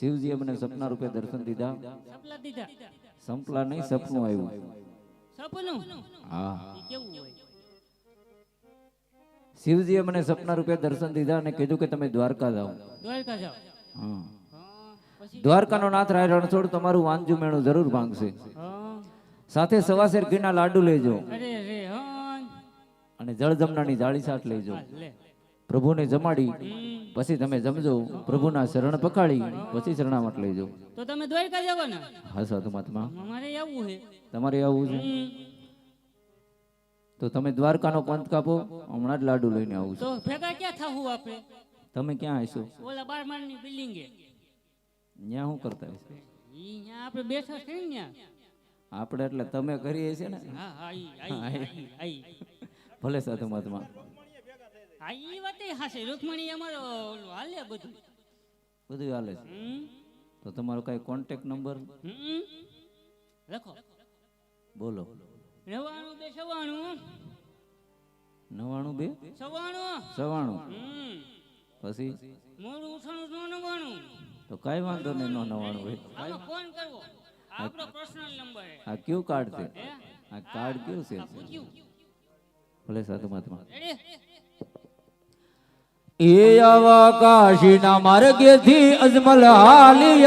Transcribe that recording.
શિવજીએ અમને સપના રૂપે દર્શન દીધા. સંપલા નહીં સપનું આવ્યું. સપનું? હા. કેવું હોય? શિવજીએ મને સપના રૂપે દર્શન દીધા અને કીધું કે તમે દ્વારકા જાઓ. દ્વારકા જાઓ. હા. દ્વારકાનો નાથ રાય રણછોડ તમારું વાંજુ મેણું જરૂર ભાંગશે. સાથે સવાસેર ઘીના લાડુ લેજો. અને જળ જળજમનાની જાળી શાક લેજો. પ્રભુને જમાડી. પછી તમે જમજો. પ્રભુના શરણ પકાળી પછી શરણામત લેજો તો તમે દ્વારકા હા સાધુ મહાત્મા. અમારે આવવું છે. તમારે આવું છે? તો તમે દ્વારકાનો પંથ કાપો. હમણાં જ લાડુ લઈને આવું તો ભેગા ક્યાં થાવું આપણે તમે ક્યાં આવશો ઓલા બાર માળની બિલ્ડિંગે. ન્યા શું કરતા હશે? ન્યા આપણે બેઠા છે ન્યા. આપણે એટલે તમે કરીએ છે ને? હા હા આઈ આઈ આઈ ભલે સાધુ મહાત્મા. હા ઈ વાતે હાશે રૂકમણી અમારો હાલે બધું. બધું હાલે છે. તો તમારો કઈ કોન્ટેક્ટ નંબર. લખો. બોલો. નવાણું બે સવાણું નવાણું બે? સવાણું સવાણું પછી? મોડું ઉઠાણું નો નવાણું તો કાંઈ વાંધો નહીં નો નવાણું ભાઈ ફોન કરવો. આપણો પર્સનલ નંબર આ કયું કાર્ડ છે? આ કાર્ડ કયું છે? ભલે સાધુ મહાત્મા. રેડી એ આવા કાશીના માર્ગેથી અજમલ હાલી